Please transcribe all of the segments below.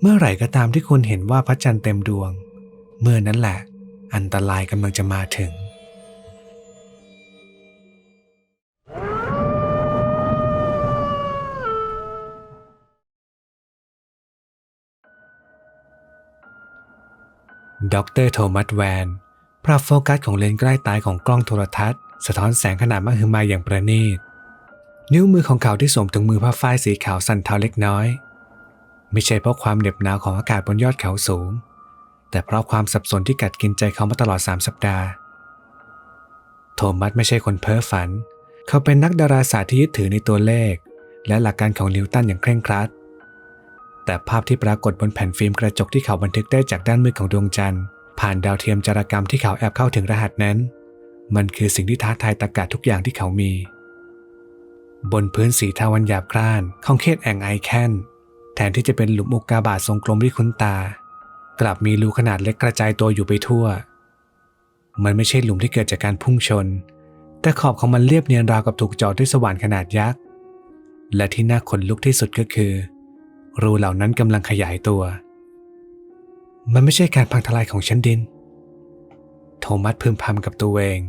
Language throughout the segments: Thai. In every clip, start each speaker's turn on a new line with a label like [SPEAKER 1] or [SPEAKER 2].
[SPEAKER 1] เมื่อไหร่ก็ตามที่คุณเห็นว่าพระจันทร์เต็มดวง เมื่อนั้นแหละ อันตรายกำลังจะมาถึง ดรโทมัสแวนปรับโฟกัสของเลนส์ใกล้ตายของกล้องโทรทัศน์สะท้อนแสงขนาดมหึมาอย่างประณีต นิ้วมือของเขาที่สวมถุงมือผ้าฝ้ายสีขาวสั่นเทาเล็กน้อย ไม่ใช่เพราะความเหน็บหนาวของอากาศบนยอดเขาสูง แต่เพราะความสับสนที่กัดกินใจเขามาตลอด3สัปดาห์ โทมัสไม่ใช่คนเพ้อฝัน เขาเป็นนักดาราศาสตร์ที่ยึดถือในตัวเลข และหลักการของนิวตันอย่างเคร่งครัด แต่ภาพที่ปรากฏบนแผ่นฟิล์มกระจกที่เขาบันทึกได้จากด้านมืดของดวงจันทร์ ผ่านดาวเทียมจารกรรมที่เขาแอบเข้าถึงรหัสนั้น มันคือสิ่งที่ท้าทายตรรกะทุกอย่างที่เขามีบนพื้นสีทาวันหยาบกร้านของเขตแองไอแคน แทนที่จะเป็นหลุมอุกกาบาตทรงกลมที่คุ้นตา กลับมีรูขนาดเล็กกระจายตัวอยู่ไปทั่ว มันไม่ใช่หลุมที่เกิดจากการพุ่งชน แต่ขอบของมันเรียบเนียนราวกับถูกเจาะด้วยสว่านขนาดยักษ์ และที่น่าขนลุกที่สุดก็คือ รูเหล่านั้นกำลังขยายตัว มันไม่ใช่การพังทลายของชั้นดิน โทมัสพึมพำกับตัวเอง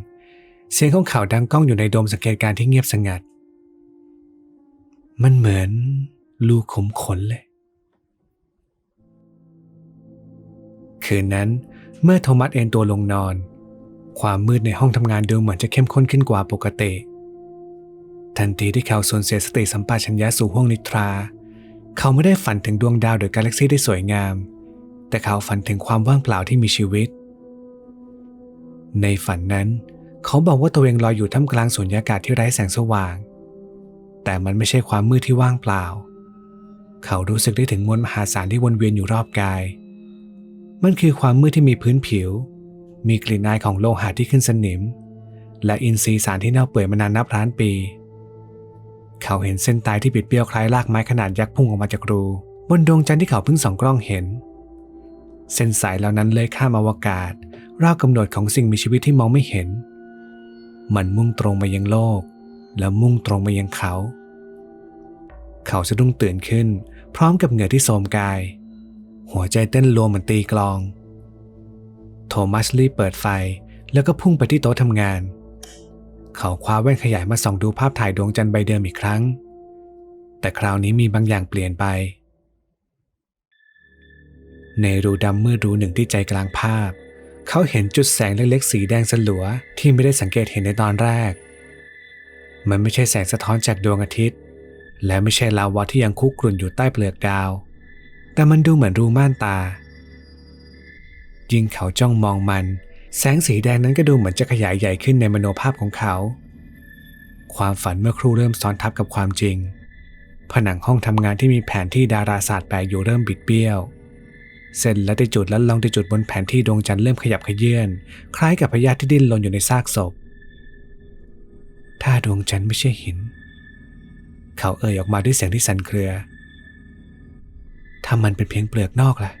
[SPEAKER 1] เสียงของเขาดังก้องอยู่ในโดมสังเกตการณ์ที่เงียบสงัด มันเหมือน รูขมขนเลย คืนนั้นเมื่อโทมัสเอนตัวลงนอน ความมืดในห้องทำงานดูเหมือนจะเข้มข้นขึ้นกว่าปกติ ทันทีที่เขาสูญเสียสติสัมปชัญญะสู่ห้วงนิทรา เขาไม่ได้ฝันถึงดวงดาวหรือกาแล็กซี่ได้สวยงาม แต่เขาฝันถึงความว่างเปล่าที่มีชีวิต ในฝันนั้น เขาบอกว่าตัวเองลอยอยู่ท่ามกลางสุญญากาศที่ไร้แสงสว่าง แต่มันไม่ใช่ความมืดที่ว่างเปล่า เขารู้สึกได้ถึงมวลมหาศาลที่วนเวียนอยู่รอบกาย มันคือความมืดที่มีพื้นผิว มีกลิ่นอายของโลหะที่ขึ้นสนิม และอินทรีย์สารที่เน่าเปื่อยมานานนับล้านปี เขาเห็นเส้นตายที่ปิดเบี้ยวคล้ายรากไม้ขนาดยักษ์พุ่งออกมาจากรู บนดวงจันทร์ที่เขาเพิ่งส่องกล้องเห็น เส้นสายเหล่านั้นเลยข้ามอวกาศราวกำหนดของสิ่งมีชีวิตที่มองไม่เห็น มันมุ่งตรงมายังโลก และมุ่งตรงมายังเขา เขาสะดุ้งตื่นขึ้น พร้อมกับเหงื่อที่โสมกาย หัวใจเต้นรัวเหมือนตีกลอง โทมัสรีบเปิดไฟแล้วก็พุ่งไปที่โต๊ะทำงาน เขาคว้าแว่นขยายมาส่องดูภาพถ่ายดวงจันทร์ใบเดิมอีกครั้ง แต่คราวนี้มีบางอย่างเปลี่ยนไป ในรูดำมืดรูหนึ่งที่ใจกลางภาพ เขาเห็นจุดแสงเล็กๆ สีแดงสลัวที่ไม่ได้สังเกตเห็นในตอนแรก มันไม่ใช่แสงสะท้อนจากดวงอาทิตย์ และไม่ใช่ลาวาที่ยังคุกกรุ่นอยู่ใต้เปลือกดาว แต่มันดูเหมือนรูม่านตา ยิ่งเขาจ้องมองมัน แสงสีแดงนั้นก็ดูเหมือนจะขยายใหญ่ขึ้นในมโนภาพของเขา ความฝันเมื่อครู่เริ่มซ้อนทับกับความจริง ผนังห้องทำงานที่มีแผนที่ดาราศาสตร์แปะอยู่เริ่มบิดเบี้ยวเส้นและติจุดและลองติจุดบนแผนที่ดวงจันทร์เริ่มขยับขยื่นคล้ายกับพยาธิที่ดิ้นรนอยู่ในซากศพ ถ้าดวงจันทร์ไม่ใช่หิน เขาเอ่ยออกมาด้วยเสียงที่สั่นเครือ ถ้ามันเป็นเพียงเปลือกนอกล่ะ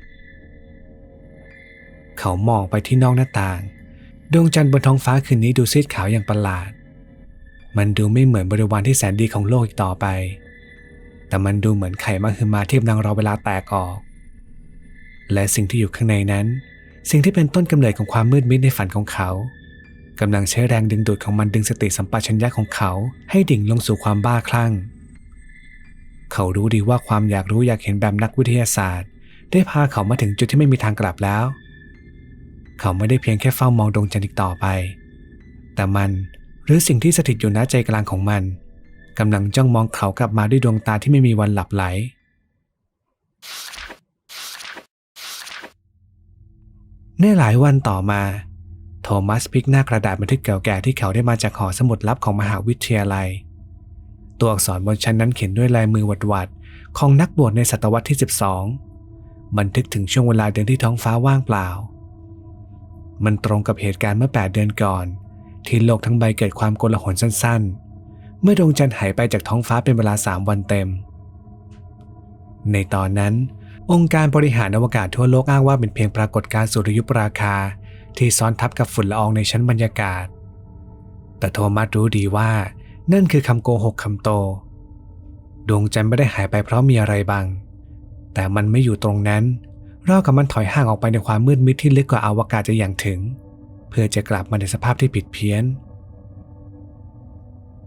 [SPEAKER 1] เขามองไปที่นอกหน้าต่าง ดวงจันทร์บนท้องฟ้าคืนนี้ดูซีดขาวอย่างประหลาด มันดูไม่เหมือนบริวารที่แสนดีของโลกอีกต่อไป แต่มันดูเหมือนไข่มหึมาที่กำลังรอเวลาแตกออก และสิ่งที่อยู่ข้างในนั้น สิ่งที่เป็นต้นกำเนิดของความมืดมิดในฝันของเขากำลังใช้แรงดึงดูดของมันดึงสติสัมปชัญญะของเขาให้ดิ่งลงสู่ความบ้าคลั่ง เขารู้ดีว่าความอยากรู้อยากเห็นแบบนักวิทยาศาสตร์ ได้พาเขามาถึงจุดที่ไม่มีทางกลับแล้ว เขาไม่ได้เพียงแค่เฝ้ามองดวงจันทร์อีกต่อไป แต่มันหรือสิ่งที่สถิตอยู่ณใจกลางของมันกำลังจ้องมองเขากลับมาด้วยดวงตาที่ไม่มีวันหลับไหล ในหลายวันต่อมา โทมัสพลิกหน้ากระดาษบันทึกเก่าแก่ที่เขาได้มาจากหอสมุดลับของมหาวิทยาลัย ตัวอักษรบนชั้นนั้นเขียนด้วยลายมือหวัดๆของนักบวชในศตวรรษที่ 12 บันทึกถึงช่วงเวลาเดือนที่ท้องฟ้าว่างเปล่า มันตรงกับเหตุการณ์เมื่อ 8 เดือนก่อน ที่โลกทั้งใบเกิดความโกลาหลสั้น ๆ เมื่อดวงจันทร์หายไปจากท้องฟ้าเป็นเวลา 3 วันเต็ม ในตอนนั้น องค์การบริหารอวกาศทั่วโลกอ้างว่าเป็นเพียงปรากฏการณ์สุริยุปราคาที่ซ้อนทับกับฝุ่นละอองในชั้นบรรยากาศ แต่โทมัสรู้ดีว่า นั่นคือคำโกหกคำโต ดวงจันทร์ไม่ได้หายไปเพราะมีอะไรบัง แต่มันไม่อยู่ตรงนั้นราวกับมันถอยห่างออกไปในความมืดมิดที่ลึกกว่าอวกาศจะอย่างถึง เพื่อจะกลับมาในสภาพที่ผิดเพี้ยน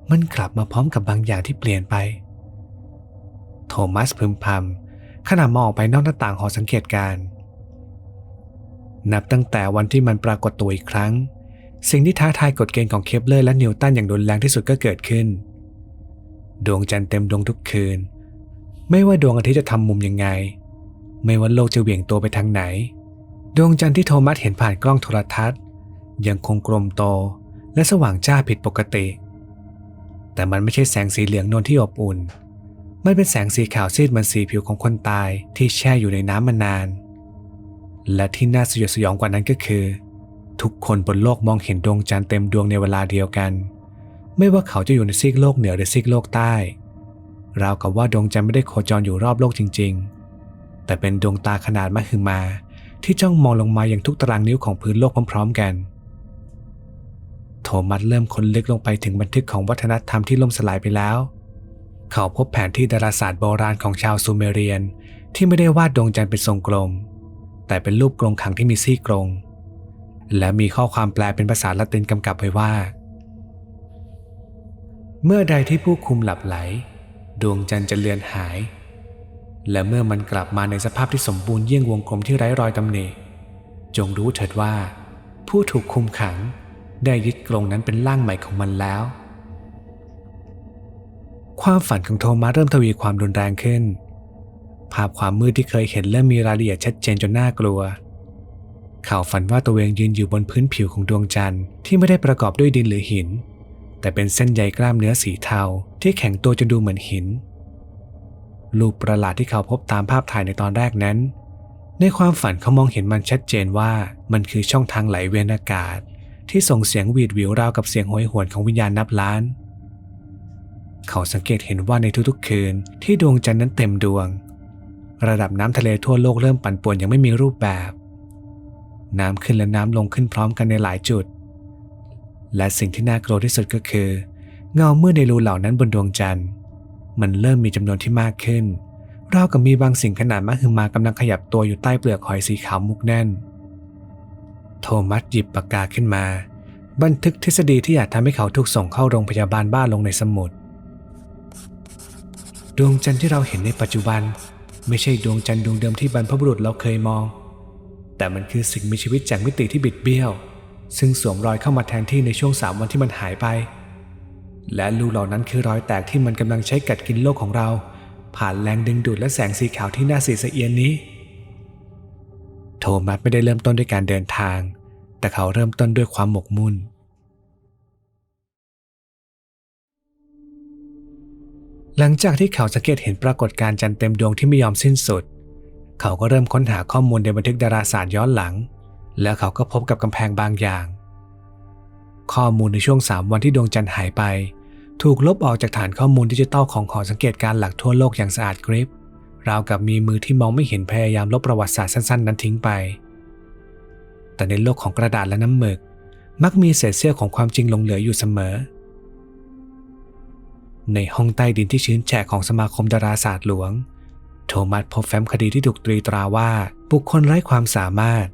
[SPEAKER 1] มันกลับมาพร้อมกับบางอย่างที่เปลี่ยนไป โทมัสพึมพำขณะมองออกไปนอกหน้าต่างหอสังเกตการณ์นับตั้งแต่วันที่มันปรากฏตัวอีกครั้ง สิ่งที่ท้าทายกฎเกณฑ์ของเคปเลอร์และนิวตันอย่างรุนแรงที่สุดก็เกิดขึ้น ดวงจันทร์เต็มดวงทุกคืน ไม่ว่าดวงอาทิตย์จะทำมุมยังไง ไม่ว่าโลกจะเหวี่ยงตัวไปทางไหน ดวงจันทร์ที่โทมัสเห็นผ่านกล้องโทรทัศน์ ยังคงกลมโตและสว่างจ้าผิดปกติ แต่มันไม่ใช่แสงสีเหลืองนวลที่อบอุ่น มันเป็นแสงสีขาวซีดเหมือนสีผิวของคนตายที่แช่อยู่ในน้ำมานาน และที่น่าสยดสยองกว่านั้นก็คือ ทุกคนบนโลกมองเห็นดวงจันทร์เต็มดวงในเวลาเดียวกัน ไม่ว่าเขาจะอยู่ในซีกโลกเหนือหรือซีกโลกใต้ราวกับว่าดวงจันทร์ไม่ได้โคจรอยู่รอบโลกจริง ๆ แต่เป็นดวงตาขนาดมหึมา ที่จ้องมองลงมาอย่างทุกตารางนิ้วของพื้นโลกพร้อม ๆ กัน โทมัสเริ่มค้นลึกลงไปถึงบันทึกของวัฒนธรรมที่ล่มสลายไปแล้ว เขาพบแผนที่ดาราศาสตร์โบราณของชาวซูเมเรียน ที่ไม่ได้วาดดวงจันทร์เป็นทรงกลม แต่เป็นรูปกรงขังที่มีซี่กรง และมีข้อความแปลเป็นภาษาละตินกำกับไว้ว่า เมื่อใดที่ผู้คุมหลับไหล ดวงจันทร์จะเลือนหาย และเมื่อมันกลับมาในสภาพที่สมบูรณ์เยี่ยงวงกลมที่ไร้รอยตำหนิจงรู้เถิดว่า ผู้ถูกคุมขังได้ยึดกรงนั้นเป็นร่างใหม่ของมันแล้ว ความฝันของโทมัสเริ่มทวีความรุนแรงขึ้น ภาพความมืดที่เคยเห็นเริ่มมีรายละเอียดชัดเจนจนน่ากลัว ขาฝันว่าตัวเองยืนอยู่บนพื้นผิวของดวงจันทร์ที่ไม่ได้ประกอบด้วยดินหรือหิน แต่เป็นเส้นใยกล้ามเนื้อสีเทาที่แข็งตัวจนดูเหมือนหิน รูปประหลาดที่เขาพบตามภาพถ่ายในตอนแรกนั้น ในความฝันเขามองเห็นมันชัดเจนว่ามันคือช่องทางไหลเวียนอากาศ ที่ส่งเสียงหวีดหวิวราวกับเสียงโหยหวนของวิญญาณนับล้าน เขาสังเกตเห็นว่าในทุกๆคืนที่ดวงจันทร์นั้นเต็มดวง ระดับน้ำทะเลทั่วโลกเริ่มปั่นป่วนอย่างไม่มีรูปแบบ น้ำขึ้นและน้ำลงขึ้นพร้อมกันในหลายจุด และสิ่งที่น่ากลัวที่สุดก็คือ เงาเมืดในรูเหล่านั้นบนดวงจันทร์ มันเริ่มมีจำนวนที่มากขึ้นราวกับมีบางสิ่งขนาดมหึมากำลังขยับตัวอยู่ใต้เปลือกหอยสีขาวมุกแน่น โทมัสหยิบปากกาขึ้นมา บันทึกทฤษฎีที่อาจทำให้เขาถูกส่งเข้าโรงพยาบาลบ้าลงในสมุด ดวงจันทร์ที่เราเห็นในปัจจุบัน ไม่ใช่ดวงจันทร์ดวงเดิมที่บรรพบุรุษเราเคยมอง แต่มันคือสิ่งมีชีวิตจากมิติที่บิดเบี้ยว ซึ่งสวมรอยเข้ามาแทนที่ในช่วงสามวันที่มันหายไป และรูเหล่านั้นคือรอยแตกที่มันกำลังใช้กัดกินโลกของเรา ผ่านแรงดึงดูดและแสงสีขาวที่น่าสีสะเอียนนี้ โทมัสไม่ได้เริ่มต้นด้วยการเดินทาง แต่เขาเริ่มต้นด้วยความหมกมุ่นหลังจากที่เขาสังเกตเห็นปรากฏการณ์จันทร์เต็มดวงที่ไม่ยอมสิ้นสุด เขาก็เริ่มค้นหาข้อมูลในบันทึกดาราศาสตร์ย้อนหลัง แล้วเขาก็พบกับกำแพงบางอย่าง ข้อมูลในช่วง 3 วันที่ดวงจันทร์หายไป ถูกลบออกจากฐานข้อมูลดิจิตอลของหอสังเกตการณ์หลักทั่วโลกอย่างสะอาดกริบราวกับมีมือที่มองไม่เห็นพยายามลบประวัติศาสตร์สั้นๆ นั้นทิ้งไป แต่ในโลกของกระดาษและน้ำหมึก มักมีเศษเสี้ยวของความจริงหลงเหลืออยู่เสมอ ในห้องใต้ดินที่ชื้นแฉะของสมาคมดาราศาสตร์หลวง โทมัสพบแฟ้มคดีที่ถูกตรีตราว่าบุคคลไร้ความสามารถ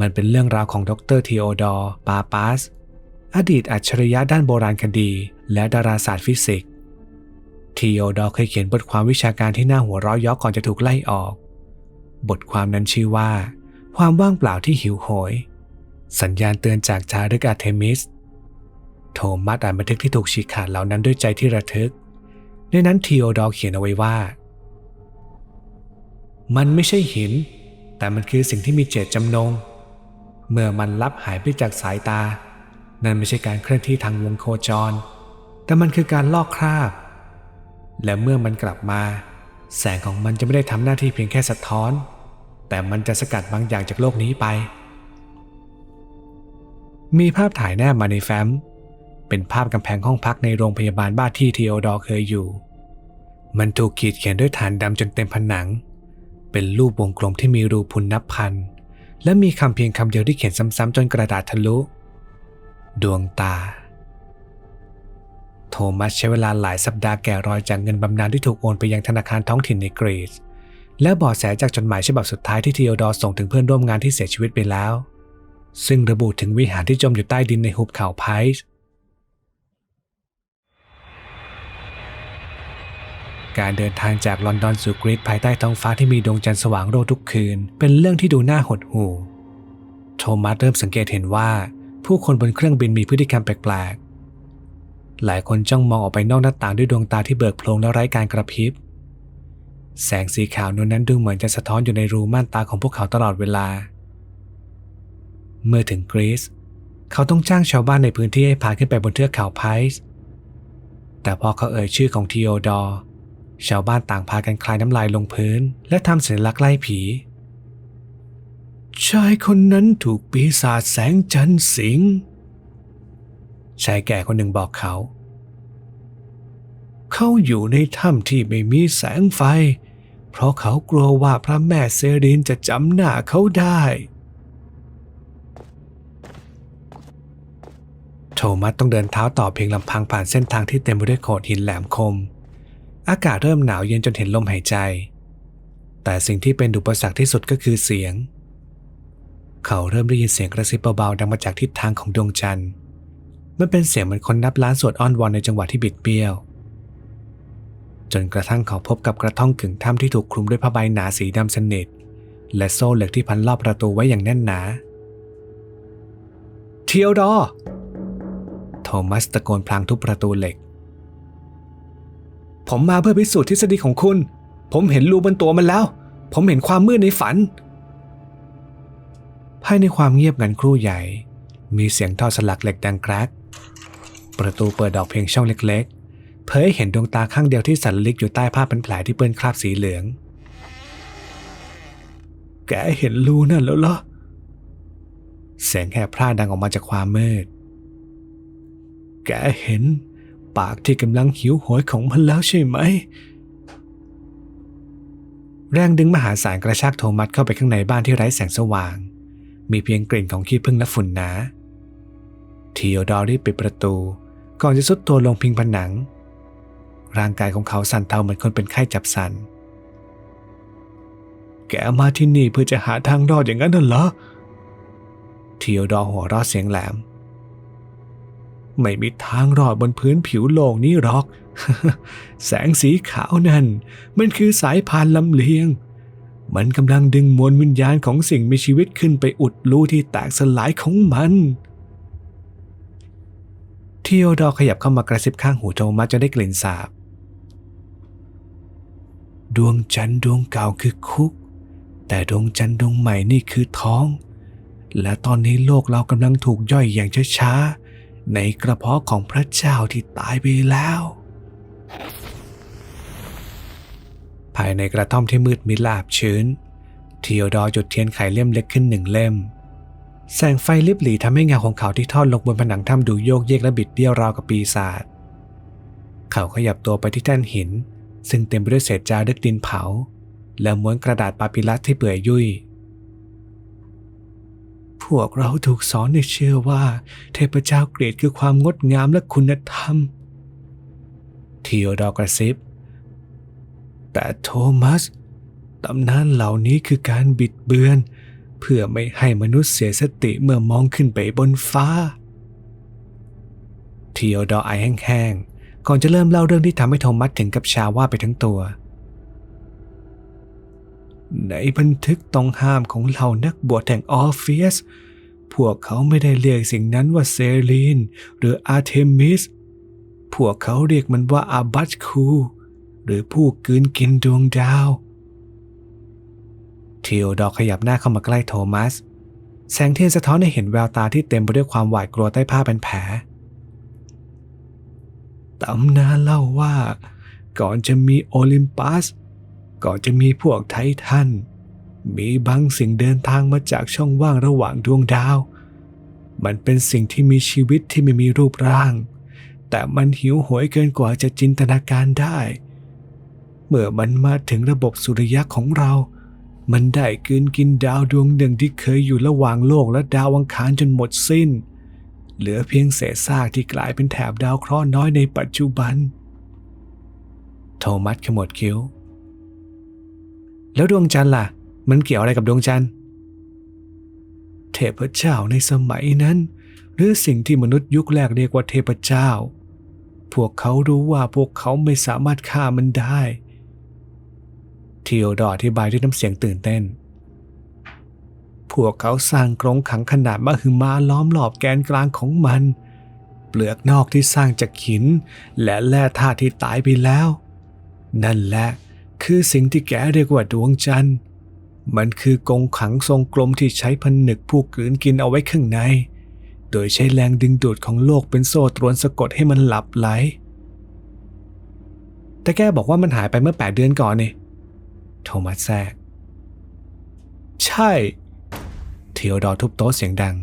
[SPEAKER 1] มันเป็นเรื่องราวของดรทีโอดอร์ปาปาส อดีตอัจฉริยะด้านโบราณคดี และดาราศาสตร์ฟิสิกส์ทีโอดอร์เคยเขียนบทความวิชาการที่น่าหัวเราะยาะก่อนจะถูกไล่ออก บทความนั้นชื่อว่า ความว่างเปล่าที่หิวโหย สัญญาณเตือนจากจารึกอาเทมิส โทมัสอ่านบันทึกที่ถูกฉีกขาดเหล่านั้นด้วยใจที่ระทึก ในนั้นทีโอดอร์เขียนเอาไว้ว่า มันไม่ใช่หิน แต่มันคือสิ่งที่มีเจตจำนง เมื่อมันลับหายไปจากสายตา นั่นไม่ใช่การเคลื่อนที่ทางวงโคจร แต่มันคือการลอกคราบ และเมื่อมันกลับมา แสงของมันจะไม่ได้ทำหน้าที่เพียงแค่สะท้อน แต่มันจะสกัดบางอย่างจากโลกนี้ไป มีภาพถ่ายแนบมาในแฟ้ม เป็นภาพกำแพงห้องพักในโรงพยาบาลบ้านที่ทีโอดอร์เคยอยู่ มันถูกขีดเขียนด้วยฐานดำจนเต็มผนัง เป็นรูปวงกลมที่มีรูพุนนับพัน และมีคำเพียงคำเดียวที่เขียนซ้ำๆจนกระดาษทะลุ ดวงตา โทมัสใช้เวลาหลายสัปดาห์แกะรอยจากเงินบำนาญที่ถูกโอนไปยังธนาคารท้องถิ่นในกรีซและบาะแสจากจดหมายฉบับสุดท้ายที่ทีโอดอร์ส่งถึงเพื่อนร่วมงานที่เสียชีวิตไปแล้ว ซึ่งระบุถึงวิหารที่จมอยู่ใต้ดินในหุบเขาไพร์ การเดินทางจากลอนดอนสู่กรีซภายใต้ท้องฟ้าที่มีดวงจันทร์สว่างโรจน์ทุกคืน เป็นเรื่องที่ดูน่าหดหู่ โทมัสเริ่มสังเกตเห็นว่า ผู้คนบนเครื่องบินมีพฤติกรรมแปลกๆ หลายคนจ้องมองออกไปนอกหน้าต่างด้วยดวงตาที่เบิกโพลงและไร้การกระพริบ แสงสีขาวนวลนั้นดูเหมือนจะสะท้อนอยู่ในรูม่านตาของพวกเขาตลอดเวลา เมื่อถึงกรีซเขาต้องจ้างชาวบ้านในพื้นที่ให้พาขึ้นไปบนเทือกเขาไพร์แต่พอเขาเอ่ยชื่อของทีโอดอร์ ชาวบ้านต่างพากันคลายน้ำลายลงพื้น และทำสัญลักษณ์ไล่ผี ชายคนนั้นถูกปีศาจแสงจันทร์สิง ชายแก่คนหนึ่งบอกเขา เขาอยู่ในถ้ำที่ไม่มีแสงไฟ เพราะเขากลัวว่าพระแม่เซรีนจะจำหน้าเขาได้ โทมัสต้องเดินเท้าต่อเพียงลำพังผ่านเส้นทางที่เต็มไปด้วยโขดหินแหลมคม อากาศเริ่มหนาวเย็นจนเห็นลมหายใจ แต่สิ่งที่เป็นอุปสรรคที่สุดก็คือเสียง เขาเริ่มได้ยินเสียงกระซิบเบาๆดังมาจากทิศทางของดวงจันทร์มันเป็นเสียงเหมือนคนนับล้านสวดอ้อนวอนในจังหวะที่บิดเบี้ยว จนกระทั่งเขาพบกับกระท่องกึ่งถ้ำที่ถูกคลุมด้วยผ้าใบหนาสีดำสนิทและโซ่เหล็กที่พันรอบประตูไว้อย่างแน่นหนา เทียวดอ โทมัสตะโกนพลางทุบประตูเหล็ก ผมมาเพื่อพิสูจน์ทฤษฎีของคุณ ผมเห็นรูบนตัวมันแล้ว ผมเห็นความมืดในฝัน ภายในความเงียบงันครู่ใหญ่ มีเสียงท่อสลักเหล็กดังแกรก ประตูเปิดออกเพียงช่องเล็กๆ เผยเห็นดวงตาข้างเดียวที่สันลิกอยู่ใต้ผ้าพันแผลที่เปื้อนคราบสีเหลือง แกเห็นรูนั่นแล้วเหรอ เสียงแหบพร่าดังออกมาจากความมืด แกเห็น ปากที่กำลังหิวโหยของมันแล้วใช่ไหม แรงดึงมหาศาลกระชากโทมัสเข้าไปข้างในบ้านที่ไร้แสงสว่าง มีเพียงกลิ่นของขี้ผึ้งและฝุ่นหนาทีโอดอร์รีบปิดประตู ก่อนจะสุดตัวลงพิงผนัง ร่างกายของเขาสั่นเทาเหมือนคนเป็นไข้จับสัน แกมาที่นี่เพื่อจะหาทางรอดอย่างนั้นเหรอทีโอดอร์หัวเราะเสียงแหลม ไม่มีทางรอดบนพื้นผิวโลกนี้หรอก แสงสีขาวนั่น มันคือสายพานลำเลียง มันกำลังดึงมวลวิญญาณของสิ่งมีชีวิตขึ้นไปอุดรูที่แตกสลายของมันเทีโอดอร์ขยับเข้ามากระซิบข้างหูโทมัสจนได้กลิ่นสาบ ดวงจันทร์ดวงเก่าคือคุก แต่ดวงจันทร์ดวงใหม่นี่คือท้อง และตอนนี้โลกเรากำลังถูกย่อยอย่างช้าๆ ในกระเพาะของพระเจ้าที่ตายไปแล้ว ภายในกระท่อมที่มืดมิดละอับชื้นทีโอดอร์จุดเทียนไขเล่มเล็กขึ้นหนึ่งเล่ม แสงไฟลิบหลีทำให้เงาของเขาที่ทอดลงบนผนังถ้ำดูโยกเยกและบิดเบี้ยวราวกับปีศาจเขาขยับตัวไปที่แท่นหิน ซึ่งเต็มไปด้วยเศษจารึกดินเผา และม้วนกระดาษปาปิลัสที่เปื่อยยุ่ย พวกเราถูกสอนในเชื่อว่า เทพเจ้าเกรดคือความงดงามและคุณธรรมทีโอดอร์กระซิบ แต่โทมัสตำนานเหล่านี้คือการบิดเบือน เพื่อไม่ให้มนุษย์เสียสติเมื่อมองขึ้นไปบนฟ้าทีโอดอร์ไอแห้งๆก่อนจะเริ่มเล่าเรื่องที่ทำให้โทมัสถึงกับชาว่าไปทั้งตัว ในบันทึกต้องห้ามของเหล่านักบวชแห่งออฟฟิศพวกเขาไม่ได้เรียกสิ่งนั้นว่าเซรีนหรืออาร์เทมิส พวกเขาเรียกมันว่าอาบัตคู หรือผู้กืนกินดวงดาวเทีโอดอร์ขยับหน้าเข้ามาใกล้โทมัส แสงเทียนสะท้อนให้เห็นแววตาที่เต็มไปด้วยความหวาดกลัวใต้ผ้าเป็นแผลตำนานเล่าว่า ก่อนจะมีโอลิมปัส ก่อนจะมีพวกไททัน มีบางสิ่งเดินทางมาจากช่องว่างระหว่างดวงดาว มันเป็นสิ่งที่มีชีวิตที่ไม่มีรูปร่าง แต่มันหิวโหยเกินกว่าจะจินตนาการได้ เมื่อมันมาถึงระบบสุริยะของเรา มันได้กืนกินดาวดวงหนึ่งที่เคยอยู่ระหว่างโลกและดาวอังคารจนหมดสิ้น เหลือเพียงเศษซากที่กลายเป็นแถบดาวเคราะห์น้อยในปัจจุบัน โทมัสขมวดคิ้ว แล้วดวงจันทร์ล่ะ มันเกี่ยวอะไรกับดวงจันทร์ เทพเจ้าในสมัยนั้น หรือสิ่งที่มนุษย์ยุคแรกเรียกว่าเทพเจ้า พวกเขารู้ว่าพวกเขาไม่สามารถฆ่ามันได้เทีโอดอร์อธิบายด้วยน้ำเสียงตื่นเต้น พวกเขาสร้างกรงขังขนาดมหึมาล้อมรอบแกนกลางของมัน เปลือกนอกที่สร้างจากหิน และแร่ธาตุที่ตายไปแล้ว นั่นแหละ คือสิ่งที่แกเรียกว่าดวงจันทร์ มันคือกงขังทรงกลมที่ใช้ผนึกผู้กลืนกินเอาไว้ข้างใน โดยใช้แรงดึงดูดของโลกเป็นโซ่ตรวนสะกดให้มันหลับไหล แต่แกบอกว่ามันหายไปเมื่อ8เดือนก่อนนี่ โทมัสแทรก ใช่เทียวดอร์ทุบโต๊ะเสียงดัง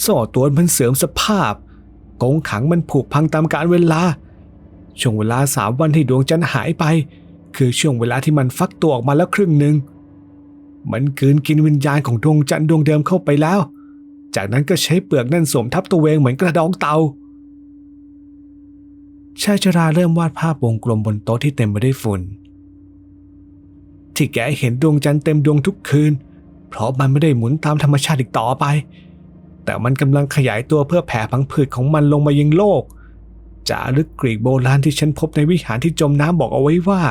[SPEAKER 1] โซ่ตรวนมันเสื่อมสภาพกงขังมันผุพังตามกาลเวลา ช่วงเวลาสามวันที่ดวงจันทร์หายไป คือช่วงเวลาที่มันฟักตัวออกมาแล้วครึ่งหนึ่งมันกืนกินวิญญาณของดวงจันทร์ดวงเดิมเข้าไปแล้ว จากนั้นก็ใช้เปลือกนั่นสวมทับตัวเองเหมือนกระดองเตาชายชราเริ่มวาดภาพวงกลมบนโต๊ะที่เต็มไปด้วยฝุ่น ที่แกเห็นดวงจันทร์เต็มดวงทุกคืน เพราะมันไม่ได้หมุนตามธรรมชาติอีกต่อไป แต่มันกำลังขยายตัวเพื่อแผ่พังผืดของมันลงมายังโลก จารึกกรีกโบราณที่ฉันพบในวิหารที่จมน้ำบอกเอาไว้ว่า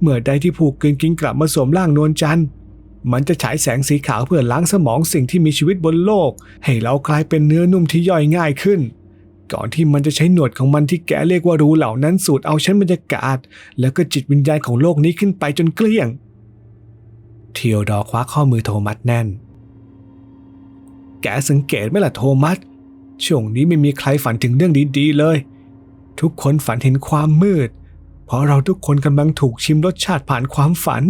[SPEAKER 1] เมื่อใดที่ผูกกลืนกินกลับมาสวมร่างนวลจันทร์มันจะฉายแสงสีขาวเพื่อล้างสมองสิ่งที่มีชีวิตบนโลก ให้เรากลายเป็นเนื้อนุ่มที่ย่อยง่ายขึ้น ก่อนที่มันจะใช้หนวดของมันที่แกเรียกว่ารู้เหล่านั้นสูดเอาชั้นบรรยากาศ แล้วก็จิตวิญญาณของโลกนี้ขึ้นไปจนเกลี้ยง เทียวดอคว้าข้อมือโทมัสแน่น แกสังเกตไหมล่ะโทมัสช่วงนี้ไม่มีใครฝันถึงเรื่องดีๆเลย ทุกคนฝันเห็นความมืด เพราะเราทุกคนกำลังถูกชิมรสชาติผ่านความฝัน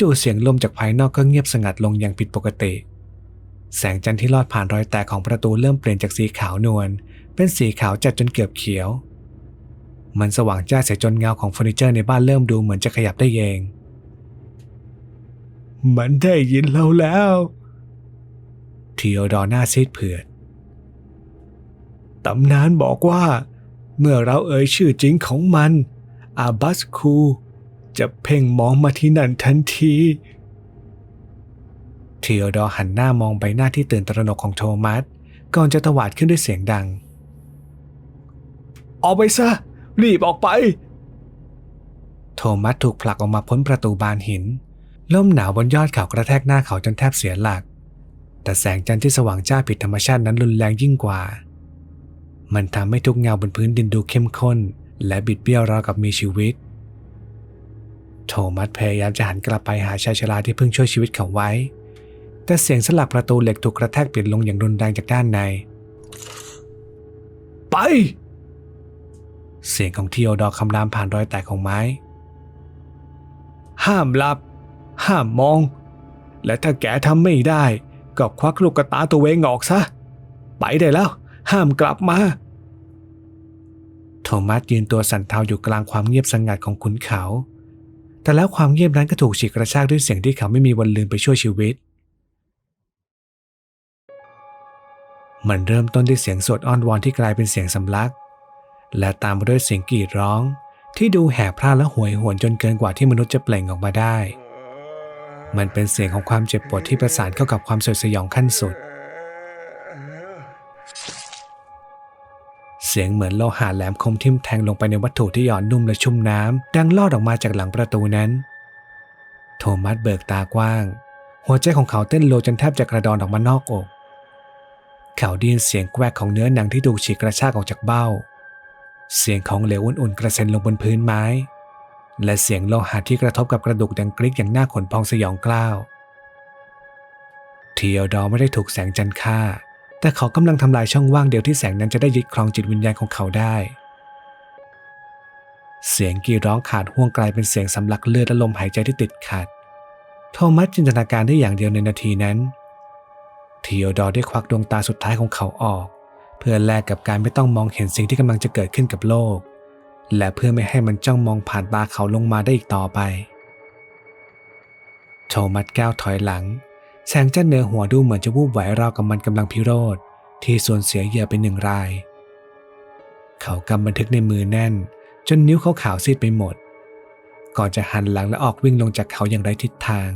[SPEAKER 1] จู่ๆเสียงลมจากภายนอกก็เงียบสงัดลงอย่างผิดปกติ แสงจันทร์ที่ลอดผ่านรอยแตกของประตูเริ่มเปลี่ยนจากสีขาวนวลเป็นสีขาวจัดจนเกือบเขียว มันสว่างจ้าเสียจนเงาของเฟอร์นิเจอร์ในบ้านเริ่มดูเหมือนจะขยับได้เอง มันได้ยินเราแล้วทีโอดอร์หน้าซีดเผือด ตำนานบอกว่า เมื่อเราเอ่ยชื่อจริงของมัน อาบัสคู จะเพ่งมองมาที่นั่นทันทีเทีโอดอร์หันหน้ามองใบหน้าที่ตื่นตระหนกของโทมัส ก่อนจะตวาดขึ้นด้วยเสียงดัง ออกไปซะ รีบออกไป โทมัสถูกผลักออกมาพ้นประตูบานหินลมหนาวบนยอดเขากระแทกหน้าเขาจนแทบเสียหลัก แต่แสงจันทร์ที่สว่างจ้าผิดธรรมชาตินั้นรุนแรงยิ่งกว่า มันทำให้ทุกเงาบนพื้นดินดูเข้มข้น และบิดเบี้ยวราวกับมีชีวิต โทมัสพยายามจะหันกลับไปหาชายชราที่เพิ่งช่วยชีวิตเขาไว้ แต่เสียงสลักประตูเหล็กถูกกระแทกปิดลงอย่างรุนแรงจากด้านใน ไป เสียงของทีโอดอคำรามผ่านรอยแตกของไม้ ห้ามหลับ ห้ามมอง และถ้าแกทำไม่ได้ ก็ควักลูกกระตาตัวเองออกซะ ไปได้แล้ว ห้ามกลับมา โทมัสยืนตัวสั่นเทาอยู่กลางความเงียบสงัดของขุนเขา แต่แล้วความเงียบนั้นก็ถูกฉีกกระชากด้วยเสียงที่เขาไม่มีวันลืมไปช่วยชีวิต มันเริ่มต้นด้วยเสียงสวดอ้อนวอนที่กลายเป็นเสียงสำลัก และตามมาด้วยเสียงกรีดร้องที่ดูแหบพร่าและหวยหวนจนเกินกว่าที่มนุษย์จะเปล่งออกมาได้ มันเป็นเสียงของความเจ็บปวดที่ประสานเข้ากับความสยดสยองขั้นสุด สียงเหมือนโลหะแหลมคมทิ่มแทงลงไปในวัตถุที่หย่อนนุ่มและชุ่มน้ำดังลอดออกมาจากหลังประตูนั้น โทมัสเบิกตากว้าง หัวใจของเขาเต้นโลจนแทบจะกระดอนออกมานอกอก เขาได้ยินเสียงแกวกของเนื้อหนังที่ถูกฉีกกระชากออกจากเบ้า เสียงของเหลวอุ่นๆกระเซ็นลงบนพื้นไม้ และเสียงโลหะที่กระทบกับกระดูกดังกริกอย่างน่าขนพองสยองกล้าวเทียวดอไม่ได้ถูกแสงจันทร์ฆ่า แต่เขากำลังทำลายช่องว่างเดียวที่แสงนั้นจะได้ยึดครองจิตวิญญาณของเขาได้ เสียงกรีดร้องขาดห่วงกลายเป็นเสียงสำลักเลือดและลมหายใจที่ติดขัด โทมัสจินตนาการได้อย่างเดียวในนาทีนั้นเทียดอร์ได้ควักดวงตาสุดท้ายของเขาออก เพื่อแลกกับการไม่ต้องมองเห็นสิ่งที่กำลังจะเกิดขึ้นกับโลก และเพื่อไม่ให้มันจ้องมองผ่านตาเขาลงมาได้อีกต่อไป โทมัสก้าวถอยหลัง แสงจันทร์เหนือหัวดูเหมือนจะวูบไหวราวกับมันกำลังพิโรธที่สูญเสียเหยื่อเป็นหนึ่งราย เขากำบันทึกในมือแน่น จนนิ้วเขาขาวซีดไปหมด ก่อนจะหันหลังและออกวิ่งลงจากเขาอย่างไร้ทิศทาง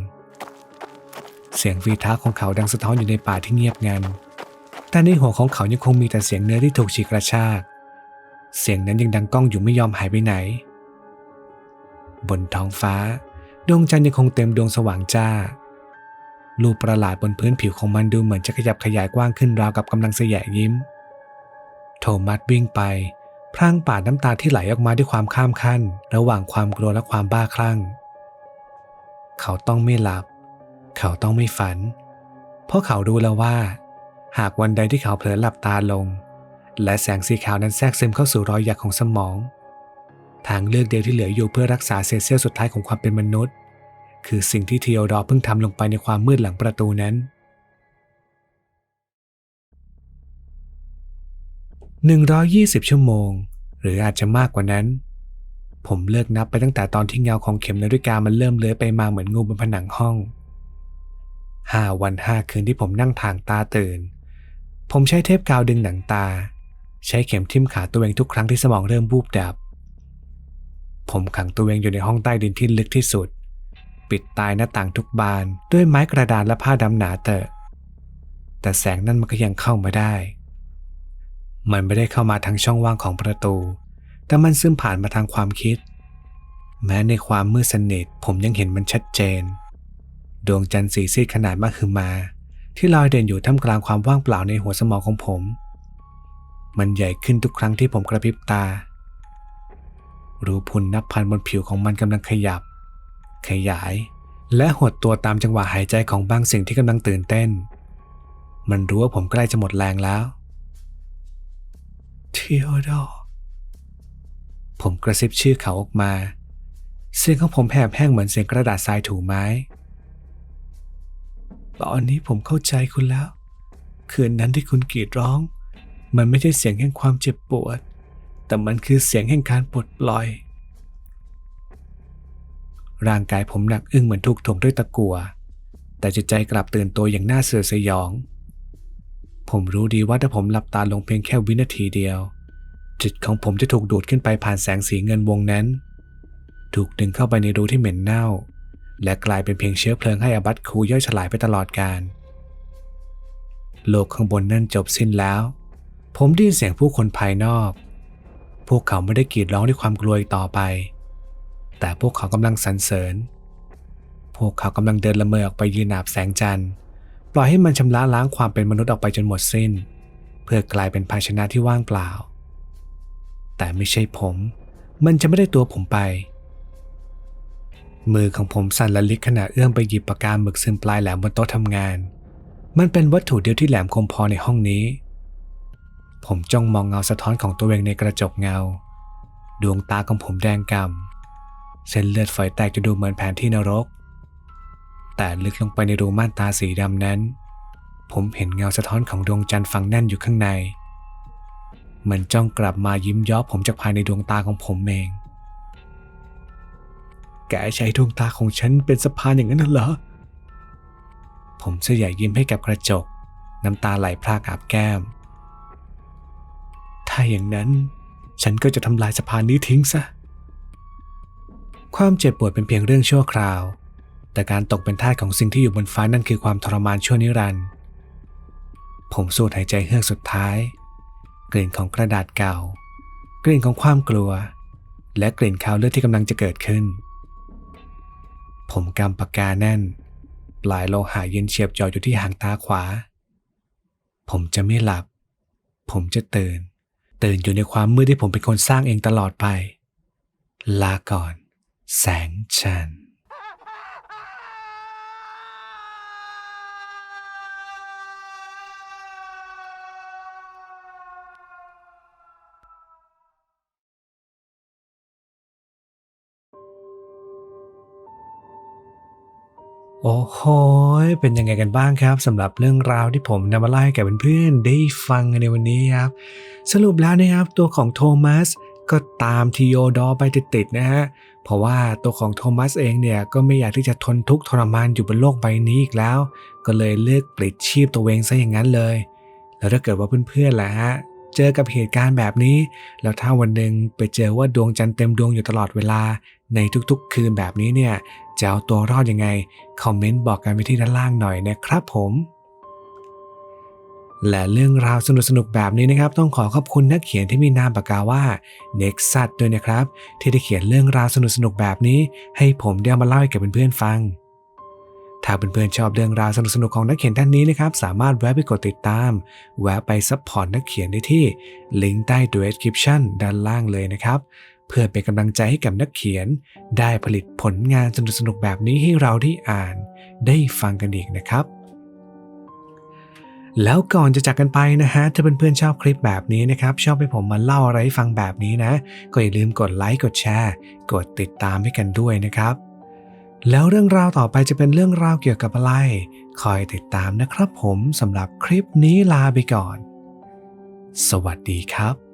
[SPEAKER 1] เสียงฝีเท้าของเขาดังสะท้อนอยู่ในป่าที่เงียบงัน แต่ในหัวของเขายังคงมีแต่เสียงเนื้อที่ถูกฉีกกระชาก เสียงนั้นยังดังก้องอยู่ไม่ยอมหายไปไหน บนท้องฟ้า ดวงจันทร์ยังคงเต็มดวงสว่างจ้า รูปประหลาดบนพื้นผิวของมันดูเหมือนจะขยับขยายกว้างขึ้นราวกับกำลังเสยยิ้ม โทมัสวิ่งไป พรางปาดน้ำตาที่ไหลออกมาด้วยความข้ามขั้น ระหว่างความกลัวและความบ้าคลั่ง เขาต้องไม่หลับ เขาต้องไม่ฝัน เพราะเขารู้แล้วว่า หากวันใดที่เขาเผลอหลับตาลง และแสงสีขาวนั้นแทรกซึมเข้าสู่รอยหยักของสมอง ทางเลือกเดียวที่เหลืออยู่เพื่อรักษาเศษเสี้ยวสุดท้ายของความเป็นมนุษย์ คือสิ่งที่เทียวดอร์เพิ่งทำลงไปในความมืดหลังประตูนั้น 120 ชั่วโมง หรืออาจจะมากกว่านั้น ผมเลิกนับไปตั้งแต่ตอนที่เงาของเข็มนาฬิกามันเริ่มเลื้อยไปมาเหมือนงูบนผนังห้องห้าวันห้าคืนที่ผมนั่งทางตาตื่น ผมใช้เทปกาวดึงหนังตา ใช้เข็มทิ่มขาตัวเองทุกครั้งที่สมองเริ่มบูบดับ ผมขังตัวเองอยู่ในห้องใต้ดินที่ลึกที่สุด ปิดตายหน้าต่างทุกบาน ด้วยไม้กระดานและผ้าดำหนาเตอะ แต่แสงนั่นมันก็ยังเข้ามาได้ มันไม่ได้เข้ามาทางช่องว่างของประตู แต่มันซึมผ่านมาทางความคิด แม้ในความมืดสนิทผมยังเห็นมันชัดเจน ดวงจันทร์สีซีดขนาดมากคือมา ที่ลอยเด่นอยู่ท่ามกลางความว่างเปล่าในหัวสมองของผม มันใหญ่ขึ้นทุกครั้งที่ผมกระพริบตารูพุนนับพันบนผิวของมันกำลังขยับ ขยาย และหดตัวตามจังหวะหายใจของบางสิ่งที่กำลังตื่นเต้น มันรู้ว่าผมใกล้จะหมดแรงแล้วเทียดอผมกระซิบชื่อเขาออกมา เสียงของผมแหบแห้งเหมือนเสียงกระดาษทรายถูไม้ ตอนนี้ผมเข้าใจคุณแล้ว คืนนั้นที่คุณกรีดร้อง มันไม่ใช่เสียงแห่งความเจ็บปวด แต่มันคือเสียงแห่งการปลดปล่อย ร่างกายผมหนักอึ้งเหมือนถูกถมด้วยตะกัว แต่จิตใจกลับตื่นตัวอย่างน่าเสือสยอง ผมรู้ดีว่าถ้าผมหลับตาลงเพียงแค่วินาทีเดียว จิตของผมจะถูกดูดขึ้นไปผ่านแสงสีเงินวงนั้น ถูกดึงเข้าไปในรูที่เหม็นเน่า และกลายเป็นเพียงเชื้อเพลิงให้อบัตคูย่อยสลายไปตลอดกาลโลกข้างบนนั่นจบสิ้นแล้ว ผมได้ยินเสียงผู้คนภายนอก พวกเขาไม่ได้กรีดร้องด้วยความกลัวอีกต่อไป แต่พวกเขากำลังสรรเสริญ พวกเขากำลังเดินละเมอออกไปยืนอาบแสงจันทร์ ปล่อยให้มันชำระล้างความเป็นมนุษย์ออกไปจนหมดสิ้น เพื่อกลายเป็นภาชนะที่ว่างเปล่า แต่ไม่ใช่ผม มันจะไม่ได้ตัวผมไป มือของผมสั่นละลิกขณะเอื้อมไปหยิบปากกาหมึกซึ่งปลายแหลมบนโต๊ะทำงาน มันเป็นวัตถุเดียวที่แหลมคมพอในห้องนี้ ผมจ้องมองเงาสะท้อนของตัวเองในกระจกเงา ดวงตาของผมแดงก่ำ เส้นเลือดฝอยแตกจะดูเหมือนแผนที่นรก แต่ลึกลงไปในรูม่านตาสีดำนั้น ผมเห็นเงาสะท้อนของดวงจันทร์ฝังแน่นอยู่ข้างใน มันจ้องกลับมายิ้มย้อผมจากภายในดวงตาของผมเอง แกใช้ดวงตาของฉันเป็นสะพานอย่างนั้นเหรอ ผมเสียใหญ่ยิ้มให้กับกระจก น้ำตาไหลพรากอาบแก้ม ถ้าอย่างนั้นฉันก็จะทำลายสะพานนี้ทิ้งซะ ความเจ็บปวดเป็นเพียงเรื่องชั่วคราว แต่การตกเป็นทาสของสิ่งที่อยู่บนฟ้านั่นคือความทรมานชั่วนิรันดร์ผมสูดหายใจเฮือกสุดท้าย กลิ่นของกระดาษเก่า กลิ่นของความกลัว และกลิ่นคาวเลือดที่กำลังจะเกิดขึ้น ผมกำปากกาแน่น ปลายโลหะเย็นเฉียบจ่ออยู่ที่หางตาขวา ผมจะไม่หลับ ผมจะตื่น ตื่นอยู่ในความมืดที่ผมเป็นคนสร้างเองตลอดไป ลาก่อน แสงจันทร์โอ้โห เป็นยังไงกันบ้างครับสำหรับเรื่องราวที่ผมนำมาเล่าให้แก่เพื่อนๆได้ฟังในวันนี้ครับ สรุปแล้วนะครับตัวของโทมัสก็ตามทีโอดอไปติดๆนะฮะ เพราะว่าตัวของโทมัสเองเนี่ยก็ไม่อยากที่จะทนทุกข์ทรมานอยู่บนโลกใบนี้อีกแล้ว ก็เลยเลือกปลิดชีพตัวเองซะอย่างนั้นเลย แล้วถ้าเกิดว่าเพื่อนๆล่ะฮะเจอกับเหตุการณ์แบบนี้ แล้วถ้าวันหนึ่งไปเจอว่าดวงจันทร์เต็มดวงอยู่ตลอดเวลา ในทุกๆ คืนแบบนี้เนี่ยจะเอาตัวรอดยังไง คอมเมนต์บอกกันไว้ที่ด้านล่างหน่อยนะครับผม และเรื่องราวสนุกๆ แบบนี้นะครับ ต้องขอขอบคุณนักเขียนที่มีนามปากกาว่า Nexus ด้วยนะครับ ที่ได้เขียนเรื่องราวสนุกๆ แบบนี้ ให้ผมได้มาเล่าให้กับเพื่อนๆฟัง ถ้าเพื่อนๆชอบเรื่องราวสนุกๆ ของนักเขียนท่านนี้นะครับ สามารถแวะไปกดติดตาม แวะไปซัพพอร์ตนักเขียนได้ที่ลิงก์ใต้ description ด้านล่างเลยนะครับ เพื่อเป็นกำลังใจให้กับนักเขียน ได้ผลิตผลงานสนุกๆ แบบนี้ให้เราได้อ่าน ได้ฟังกันอีกนะครับ แล้วก่อนจะจากกันไปนะฮะ ถ้าเพื่อนๆชอบคลิปแบบนี้นะครับ ชอบให้ผมมาเล่าอะไรให้ฟังแบบนี้นะ ก็อย่าลืมกดไลค์กดแชร์ กดติดตามให้กันด้วยนะครับ แล้วเรื่องราวต่อไปจะเป็นเรื่องราวเกี่ยวกับอะไร คอยติดตามนะครับผมสำหรับคลิปนี้ลาไปก่อน สวัสดีครับ